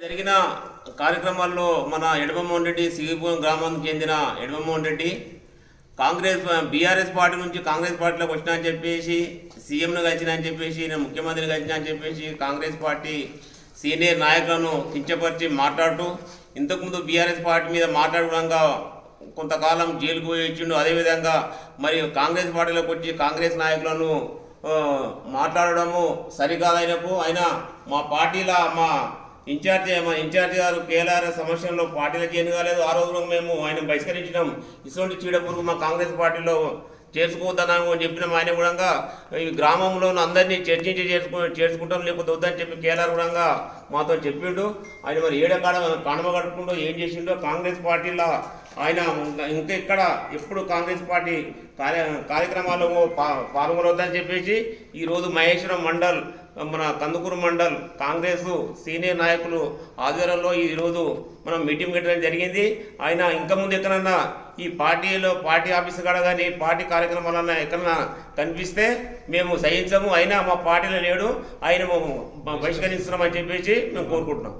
జరిగిన కార్యక్రమాల్లో మన ఎడమమోహన్ రెడ్డి సిగిపురం గ్రామానికి చెందిన ఎడమమోహన్ Reddy Congress B R S party నుంచి కాంగ్రెస్ పార్టీలోకి వచ్చినా అని చెప్పేసి సీఎంను కలిసిన అని చెప్పేసి నేను ముఖ్యమంత్రిని కలిసిన అని చెప్పేసి కాంగ్రెస్ పార్టీ సీనియర్ నాయకులను కించపరిచి మాట్లాడుతూ ఇంతకుముందు బీఆర్ఎస్ పార్టీ మీద మాట్లాడకుండా కొంతకాలం జైలుకు పోయి ఇచ్చిండు అదేవిధంగా మరి కాంగ్రెస్ పార్టీలోకి వచ్చి కాంగ్రెస్ నాయకులను మాట్లాడడము సరికాదైనప్పుడు అయినా మా పార్టీల మా ఇన్ఛార్జి మా ఇన్ఛార్జి గారు కేఎల్ఆర్ సమస్యల్లో పార్టీలో చేయను కాలేదు. ఆ రోజున మేము ఆయన బహిష్కరించినాం. ఇటువంటి చీడపురుగు మా కాంగ్రెస్ పార్టీలో చేసుకోవద్దనని చెప్పిన ఆయన కూడా ఈ గ్రామంలో అందరినీ చర్చించి చేసుకు చేసుకుంటాం లేకపోతే వద్దని చెప్పి కేఎల్ఆర్ కూడా మాతో చెప్పిండు. ఆయన మరి ఏడ కాడ కడమ గడుపుకుంటూ ఏం చేసిండో కాంగ్రెస్ పార్టీలో ఆయన ఇంకా ఇక్కడ ఎప్పుడు కాంగ్రెస్ పార్టీ కార్య కార్యక్రమాల్లో పాల్గొనవద్దని చెప్పేసి ఈరోజు మహేశ్వరం మండల్ మన కందుకూరు మండల్ కాంగ్రెస్ సీనియర్ నాయకులు ఆధ్వర్యంలో ఈరోజు మనం మీటింగ్ పెట్టడం జరిగింది. ఆయన ఇంకా ముందు ఎక్కడన్నా ఈ పార్టీలో పార్టీ ఆఫీస్ కాడ కానీ పార్టీ కార్యక్రమాలన్నా ఎక్కడన్నా కనిపిస్తే మేము సహించము. అయినా మా పార్టీలో లేడు. ఆయన మేము బహిష్కరిస్తున్నామని చెప్పేసి మేము కోరుకుంటున్నాం.